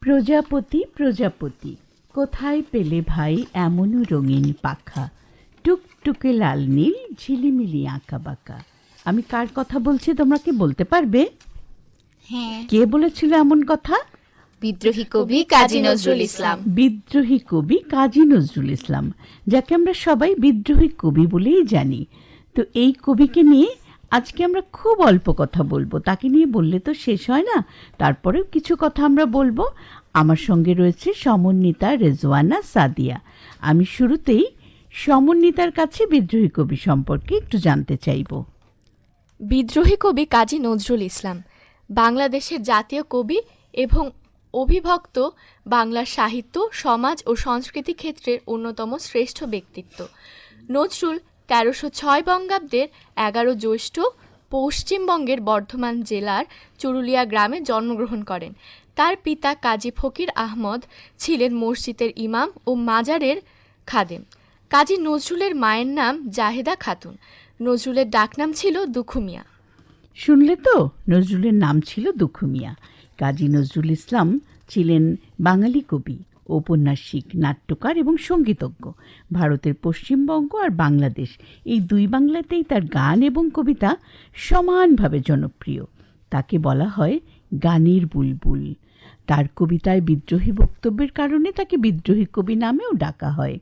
প্রজাপতি প্রজাপতি কোথায় পেলে ভাই এমনও রঙিন পাখা? টুকটুকে লাল নীল ঝিলিমিলি আঁকা বাঁকা। আমি কার কথা বলছি তোমরা কি বলতে পারবে? হ্যাঁ। কে বলেছিল এমন কথা? বিদ্রোহী কবি কাজী নজরুল ইসলাম। বিদ্রোহী কবি কাজী নজরুল ইসলাম যাকে আমরা সবাই বিদ্রোহী কবি বলেই জানি। তো এই কবিকে নিয়ে আজকে আমরা খুব অল্প কথা বলব। তাকে নিয়ে বললে তো শেষ হয় না। তারপরেও কিছু কথা আমরা বলব। আমার সঙ্গে রয়েছে সমন্বিতা, রেজওয়ানা, সাদিয়া। আমি শুরুতেই সমন্বিতার কাছে বিদ্রোহী কবি সম্পর্কে একটু জানতে চাইব। বিদ্রোহী কবি কাজী নজরুল ইসলাম। বাংলাদেশের জাতীয় কবি এবং অভিভক্ত বাংলার সাহিত্য, সমাজ ও সংস্কৃতি ক্ষেত্রের অন্যতম শ্রেষ্ঠ ব্যক্তিত্ব। নজরুল তেরোশো ছয় বঙ্গাব্দের এগারো জ্যৈষ্ঠ পশ্চিমবঙ্গের বর্ধমান জেলার চুরুলিয়া গ্রামে জন্মগ্রহণ করেন। তার পিতা কাজী ফকির আহমদ ছিলেন মসজিদের ইমাম ও মাজারের খাদেম। কাজী নজরুলের মায়ের নাম জাহেদা খাতুন। নজরুলের ডাকনাম ছিল দুখুমিয়া। শুনলে তো? নজরুলের নাম ছিল দুখুমিয়া। কাজী নজরুল ইসলাম ছিলেন বাঙালি কবি। ঔপন্যাসিক, নাট্যকার এবং সঙ্গীতজ্ঞ। ভারতের পশ্চিমবঙ্গ আর বাংলাদেশ, এই দুই বাংলাতেই তার গান এবং কবিতা সমানভাবে জনপ্রিয়। তাকে বলা হয় গানের বুলবুল। তার কবিতায় বিদ্রোহী বক্তব্যের কারণে তাকে বিদ্রোহী কবি নামেও ডাকা হয়।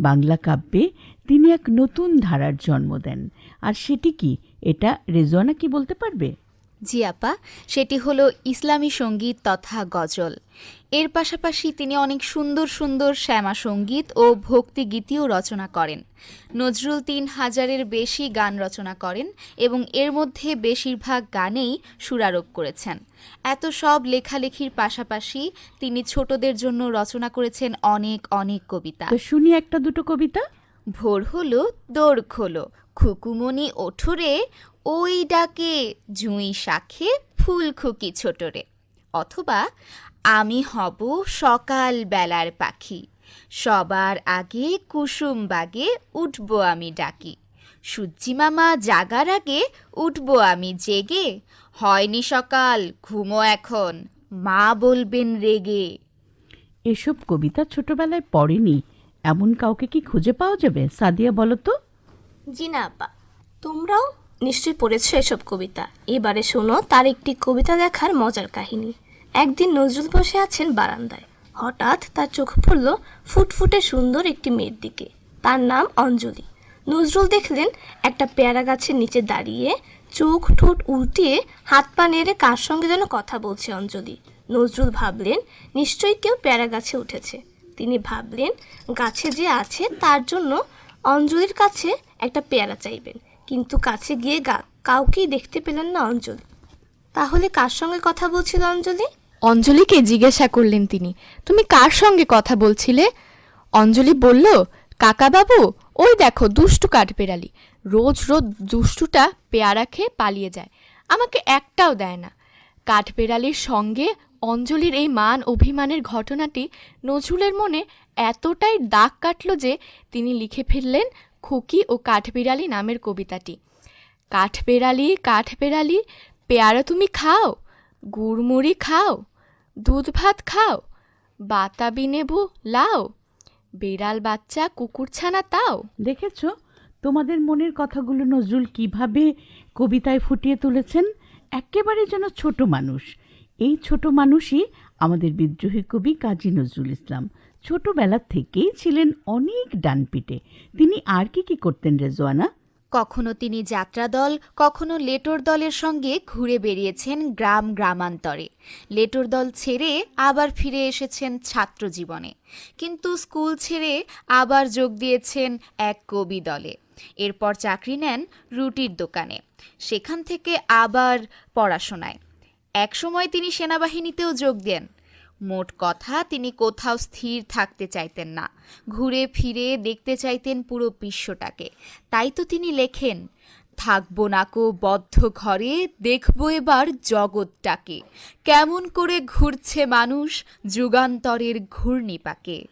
বাংলা কাব্যে তিনি এক নতুন ধারার জন্ম দেন। আর সেটি কি? এটা রেজওয়ানা কি বলতে পারবে? জি আপা সেটি হলো ইসলামী সংগীত তথা গজল। এর পাশাপাশি তিনি অনেক সুন্দর সুন্দর শ্যামা সংগীত ও ভক্তি গীতিও রচনা করেন। নজরুল তিন হাজারের বেশি গান রচনা করেন এবং এর মধ্যে বেশিরভাগ গানেই সুরারোপ করেছেন। এত সব লেখালেখির পাশাপাশি তিনি ছোটদের জন্য রচনা করেছেন অনেক অনেক কবিতা। শুনি একটা দুটো কবিতা। ভোর হলো দৌড় খোলো খুকুমনি ওঠরে ওই ডাকে জুঁই শাখে ফুল খুকি ছোটরে। অথবা আমি হব সকাল বেলার পাখি। সবার আগে কুসুম বাগে উঠব আমি ডাকি। সূর্যি মামা জাগার আগে উঠব আমি জেগে। হয়নি সকাল ঘুমো এখন মা বলবেন রেগে। এসব কবিতা ছোটবেলায় পড়েনি। এমন কাউকে কি খুঁজে পাওয়া যাবে? সাদিয়া বলো তো। জি না আপা তোমরাও নিশ্চয়ই পড়েছো এসব কবিতা। এবারে শোনো, তার একটি কবিতা দেখার মজার কাহিনী। একদিন নজরুল বসে আছেন বারান্দায়। হঠাৎ তার চোখ পড়ল ফুটফুটে সুন্দর একটি মেয়ের দিকে। তার নাম অঞ্জলি। নজরুল দেখলেন একটা পেয়ারা গাছের নিচে দাঁড়িয়ে চোখ ঠোঁট উল্টিয়ে হাত পা নেড়ে কার সঙ্গে যেন কথা বলছে অঞ্জলি। নজরুল ভাবলেন, নিশ্চয়ই কেউ পেয়ারা গাছে উঠেছে। তিনি ভাবলেন, গাছে যে আছে, তার জন্য অঞ্জলির কাছে একটা পেয়ারা চাইবেন। কিন্তু কাছে গিয়ে কাউকেই দেখতে পেলেন না অঞ্জলি। তাহলে কার সঙ্গে কথা বলছিল অঞ্জলি? অঞ্জলিকে জিজ্ঞাসা করলেন তিনি। তুমি কার সঙ্গে কথা বলছিলে? অঞ্জলি বলল, কাকাবাবু, ওই দেখো দুষ্টু কাঠবেড়ালি। রোজ রোজ দুষ্টুটা পেয়ারা খেয়ে পালিয়ে যায়। আমাকে একটাও দেয় না। কাঠবেড়ালির সঙ্গে অঞ্জলির এই মান অভিমানের ঘটনাটি নজরুলের মনে এতটাই দাগ কাটল যে তিনি লিখে ফেললেন খুকি ও কাঠবিড়ালি নামের কবিতাটি। কাঠবেড়ালি কাঠবেড়ালি, পেয়ারা তুমি খাও, গুড়মুড়ি খাও, দুধ ভাত খাও, বাতাবি নেবু লাও, বেড়াল বাচ্চা কুকুর ছানা তাও। দেখেছ, তোমাদের মনের কথাগুলো নজরুল কীভাবে কবিতায় ফুটিয়ে তুলেছেন? একেবারে যেন ছোট মানুষ। এই ছোট মানুষই আমাদের বিদ্রোহী কবি কাজী নজরুল ইসলাম। ছোটবেলা থেকেই ছিলেন অনেক ডানপিটে। তিনি আর কি কি করতেন রেজওয়ানা কখনো তিনি যাত্রাদল কখনো লেটোর দলের সঙ্গে ঘুরে বেরিয়েছেন গ্রাম গ্রামান্তরে। লেটোর দল ছেড়ে আবার ফিরে এসেছেন ছাত্র জীবনে। কিন্তু স্কুল ছেড়ে আবার যোগ দিয়েছেন এক কবি দলে। এরপর চাকরি নেন রুটির দোকানে। সেখান থেকে আবার পড়াশোনায়। একসময় তিনি সেনাবাহিনীতেও যোগ দেন। মোট কথা, তিনি কোথাও স্থির থাকতে চাইতেন না। ঘুরে ফিরে দেখতে চাইতেন পুরো বিশ্বটাকে। তাই তো তিনি লেখেন, থাকব নাকো বদ্ধ ঘরে, দেখব এবার জগৎটাকে। কেমন করে ঘুরছে মানুষ, যুগান্তরের ঘূর্ণিপাকে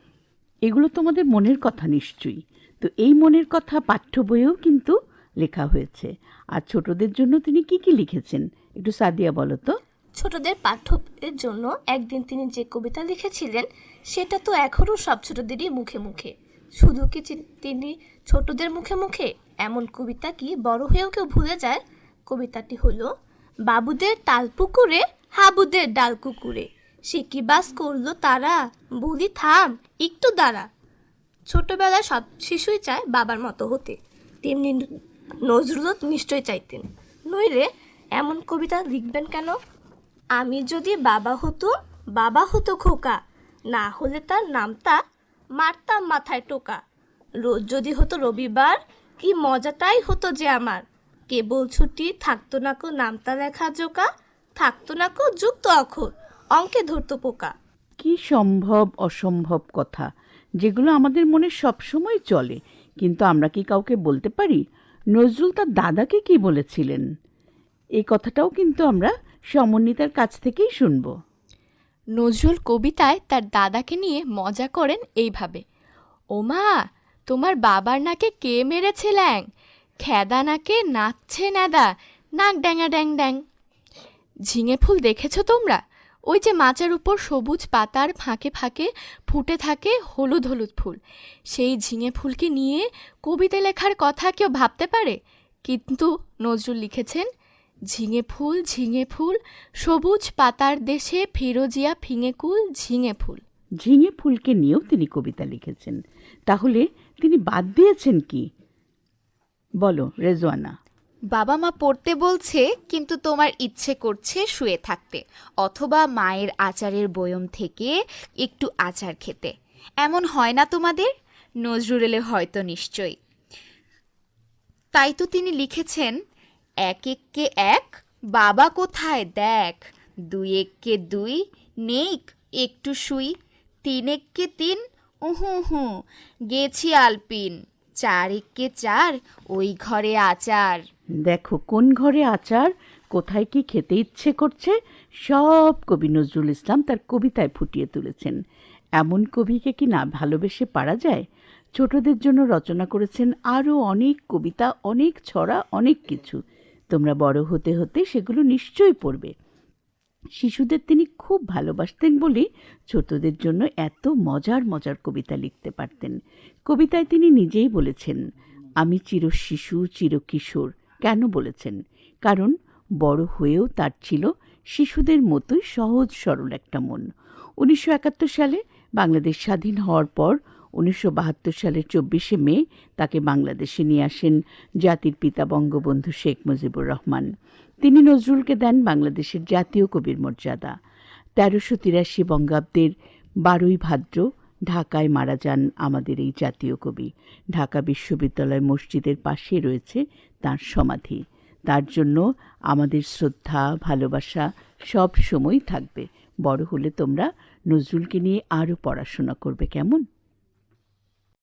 এগুলো তোমাদের মনের কথা নিশ্চয়ই। তো এই মনের কথা পাঠ্য বইয়েও কিন্তু লেখা হয়েছে। আর ছোটদের জন্য তিনি কি কি লিখেছেন? একটু সাদিয়া বলো তো। ছোটদের পাঠ্যের জন্য একদিন তিনি যে কবিতা লিখেছিলেন, সেটা তো এখনও সব ছোটদেরই মুখে মুখে। শুধু কি তিনি ছোটদের মুখে মুখে এমন কবিতা কি বড় হয়েও কেউ ভুলে যায়? কবিতাটি হলো, বাবুদের তাল পুকুরে, হাবুদের ডাল কুকুরে। সে কি বাস করল তারা? বলি থাম, একটু দাঁড়া। ছোটবেলায় সব শিশুই চায় বাবার মতো হতে। তেমনি নজরুলও নিশ্চয় চাইতেন। নইলে এমন কবিতা লিখবেন কেন? আমি যদি বাবা হতো বাবা হতো খোকা। না হলে তার নামটা মারতাম মাথায় টোকা। রোজ যদি হতো রবিবার, কি মজাটাই হতো যে আমার। কেবল ছুটি, থাকতো না কো নামতা লেখা জোকা, থাকতো না কো যুক্ত অক্ষর, অঙ্কে ধরতো পোকা। কি সম্ভব, অসম্ভব কথা, যেগুলো আমাদের মনে সবসময় চলে, কিন্তু আমরা কি কাউকে বলতে পারি? নজরুল তার দাদাকে কি বলেছিলেন? এই কথাটাও কিন্তু আমরা সমন্বিতার কাছ থেকেই শুনব। নজরুল কবিতায় তার দাদাকে নিয়ে মজা করেন এইভাবে। ওমা, তোমার বাবার নাকে কে মেরেছে ল্যাং? খেদা নাকে নাচছে নেদা নাক ড্যাঙা ড্যাং ড্যাং। ঝিঙে ফুল দেখেছ তোমরা? ওই যে মাচার উপর সবুজ পাতার ফাঁকে ফাঁকে ফুটে থাকে হলুদ হলুদ ফুল। সেই ঝিঙে ফুলকে নিয়ে কবিতা লেখার কথা কেউ ভাবতে পারে? কিন্তু নজরুল লিখেছেন ঝিঙে ফুল ঝিঙে ফুল সবুজ পাতার দেশে ফিরোজিয়া ফিঙে ফিঙেকুল ঝিঙে ফুল। ঝিঙে ফুলকে নিয়েও তিনি কবিতা লিখেছেন। তাহলে তিনি বাদ দিয়েছেন কি? বলো রেজওয়ানা। বাবা মা পড়তে বলছে কিন্তু তোমার ইচ্ছে করছে শুয়ে থাকতে অথবা মায়ের আচারের বয়ম থেকে একটু আচার খেতে। এমন হয় না তোমাদের? নজরুলের হয়তো নিশ্চয়ই। তাই তো তিনি লিখেছেন এক এককে এক, বাবা কোথায় দেখ। দুই এককে দুই, নেইক একটু শুই। তিন এককে তিন, উহু হু গেছি আলপিন। চার এককে চার, ওই ঘরে আচার। দেখো, কোন ঘরে আচার, কোথায় কি খেতে ইচ্ছে করছে, সব কবি নজরুল ইসলাম তার কবিতায় ফুটিয়ে তুলেছেন। এমন কবিকে কি না ভালোবেসে পারা যায়? ছোটদের জন্য রচনা করেছেন আরও অনেক কবিতা, অনেক ছড়া, অনেক কিছু। তোমরা বড় হতে হতে সেগুলো নিশ্চয়ই পড়বে। শিশুদের তিনি খুব ভালোবাসতেন বলে ছোটদের জন্য এত মজার মজার কবিতা লিখতে পারতেন। কবিতায় তিনি নিজেই বলেছেন, আমি চির শিশু চিরকিশোর কেন বলেছেন? কারণ বড় হয়েও তার ছিল শিশুদের মতোই সহজ, সরল একটা মন। উনিশশো একাত্তর সালে বাংলাদেশ স্বাধীন হওয়ার পর উনিশশো বাহাত্তর সালের চব্বিশে মে তাকে বাংলাদেশে নিয়ে আসেন জাতির পিতা বঙ্গবন্ধু শেখ মুজিবুর রহমান। তিনি নজরুলকে দেন বাংলাদেশের জাতীয় কবির মর্যাদা। তেরোশো তিরাশি বঙ্গাব্দের বারোই ভাদ্র ঢাকায় মারা যান আমাদের এই জাতীয় কবি। ঢাকা বিশ্ববিদ্যালয় মসজিদের পাশে রয়েছে তার সমাধি। তার জন্য আমাদের শ্রদ্ধা, ভালোবাসা সব সময় থাকবে। বড় হলে তোমরা নজরুলকে নিয়ে আরও পড়াশোনা করবে, কেমন?